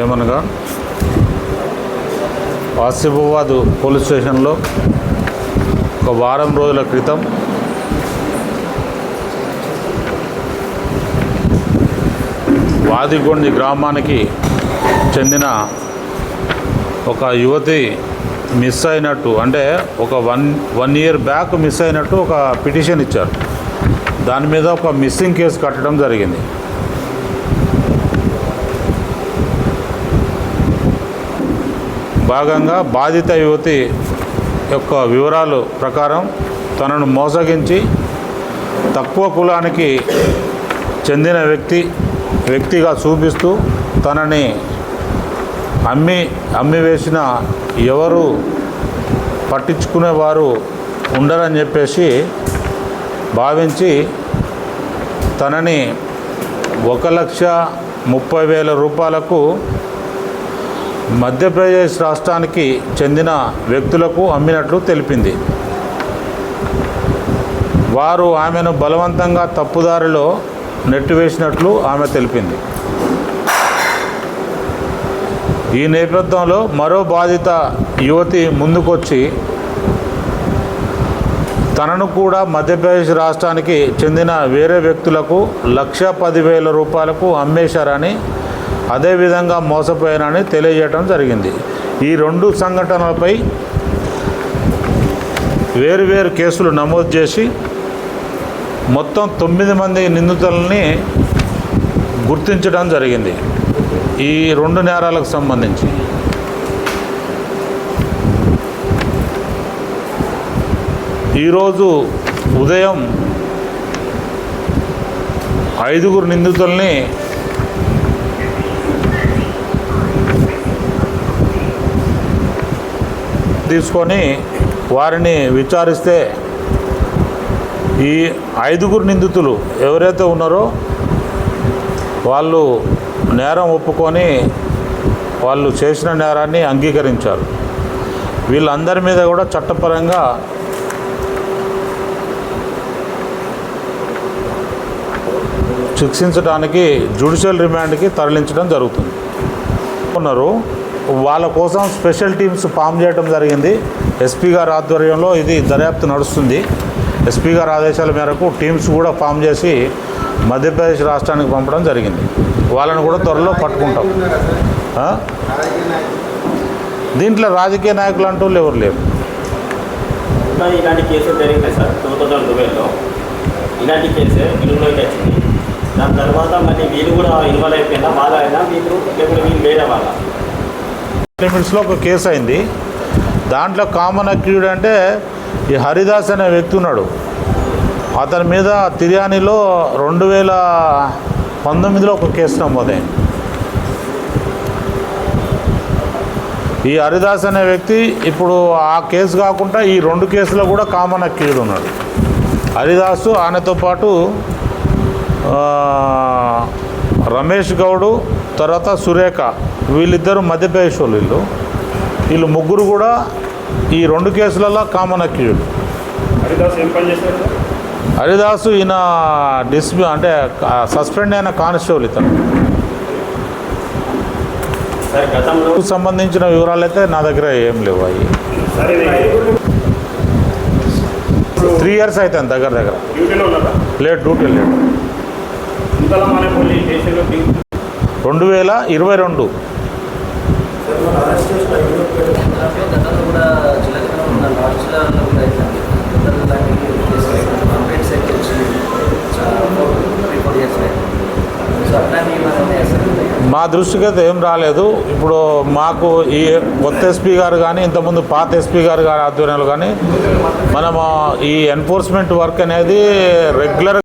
ఏమనగా? ఆసిఫాబాద్ పోలీస్ స్టేషన్లో ఒక వారం రోజుల క్రితం వాదిగొండి గ్రామానికి చెందిన ఒక యువతి మిస్ అయినట్టు అంటే ఒక one one year back miss అయినట్టు ఒక పిటిషన్ ఇచ్చారు. దాని మీద ఒక మిస్సింగ్ కేసు కట్టడం జరిగింది. భాగంగా బాధిత యువతి యొక్క వివరాలు ప్రకారం తనను మోసగించి తక్కువ కులానికి చెందిన వ్యక్తి వ్యక్తిగా చూపిస్తూ తనని అమ్మి అమ్మివేసిన ఎవరు పట్టించుకునేవారు ఉండరని చెప్పేసి భావించి తనని ఒక లక్ష ముప్పై వేల రూపాయలకు మధ్యప్రదేశ్ రాష్ట్రానికి చెందిన వ్యక్తులకు అమ్మినట్లు తెలిపింది. వారు ఆమెను బలవంతంగా తప్పుదారిలో నెట్టివేసినట్లు ఆమె తెలిపింది. ఈ నేపథ్యంలో మరో బాధిత యువతి ముందుకొచ్చి తనను కూడా మధ్యప్రదేశ్ రాష్ట్రానికి చెందిన వేరే వ్యక్తులకు లక్ష పదివేల రూపాయలకు అమ్మేశారని అదేవిధంగా మోసపోయానని తెలియజేయడం జరిగింది. ఈ రెండు సంఘటనలపై వేరువేరు కేసులు నమోదు చేసి మొత్తం తొమ్మిది మంది నిందితులని గుర్తించడం జరిగింది. ఈ రెండు నేరాలకు సంబంధించి. ఈరోజు ఉదయం ఐదుగురు నిందితుల్ని తీసుకొని వారిని విచారిస్తే ఈ ఐదుగురు నిందితులు ఎవరైతే ఉన్నారో వాళ్ళు నేరం ఒప్పుకొని వాళ్ళు చేసిన నేరాన్ని అంగీకరించారు. వీళ్ళందరి మీద కూడా చట్టపరంగా శిక్షించడానికి జ్యుడిషియల్ రిమాండ్కి తరలించడం జరుగుతుంది. ఉన్నారు. వాళ్ళ కోసం స్పెషల్ టీమ్స్ ఫామ్ చేయడం జరిగింది. ఎస్పీ గారి ఆధ్వర్యంలో ఇది దర్యాప్తు నడుస్తుంది. ఎస్పీ గారి ఆదేశాల మేరకు టీమ్స్ కూడా ఫామ్ చేసి మధ్యప్రదేశ్ రాష్ట్రానికి పంపడం జరిగింది. వాళ్ళని కూడా త్వరలో పట్టుకుంటాం. దీంట్లో రాజకీయ నాయకులు అంటూ ఎవరు లేరు. ఇలాంటి కేసులు జరిగినాయి సార్ టూ థౌజండ్ ట్వెల్వ్లో ఇలాంటి కేసే వెలుగులోకి వచ్చింది. దాని తర్వాత మళ్ళీ వీళ్ళు కూడా ఇన్వాల్వ్ అయిపోయినా వాళ్ళ అయినా వీళ్ళు వీళ్ళు వేరే వాళ్ళ. లిమిట్స్లో ఒక కేసు అయింది దాంట్లో కామన్ అక్యూడ్ అంటే ఈ హరిదాస్ అనే వ్యక్తి ఉన్నాడు అతని మీద తిర్యానీలో రెండు వేల పంతొమ్మిదిలో ఒక కేసు నమోదైంది ఈ హరిదాస్ అనే వ్యక్తి ఇప్పుడు ఆ కేసు కాకుండా ఈ రెండు కేసులో కూడా కామన్ అక్యూడ్ ఉన్నాడు హరిదాసు ఆయనతో పాటు రమేష్ గౌడు తర్వాత సురేఖ వీళ్ళిద్దరు మధ్యప్రదేశ్ వాళ్ళు. వీళ్ళు వీళ్ళు ముగ్గురు కూడా ఈ రెండు కేసులలో కామన్ అక్యూడ్ హరిదాస్ ఈయన డిస్మి అంటే సస్పెండ్ అయిన కానిస్టేబుల్ ఇతను. సంబంధించిన వివరాలు అయితే నా దగ్గర ఏం లేవు అవి త్రీ ఇయర్స్ అవుతుంది దగ్గర దగ్గర. లేట్ డ్యూటీ లేట్ ఇంతలా మన పోలీస్ స్టేషన్లో దిగు రెండు వేల ఇరవై రెండు. మా దృష్టికి అయితే ఏం రాలేదు. ఇప్పుడు మాకు ఈ కొత్త ఎస్పీ గారు కానీ ఇంతకుముందు పాత ఎస్పీ గారు గారి ఆధ్వర్యంలో కానీ మనము ఈ ఎన్ఫోర్స్మెంట్ వర్క్ అనేది రెగ్యులర్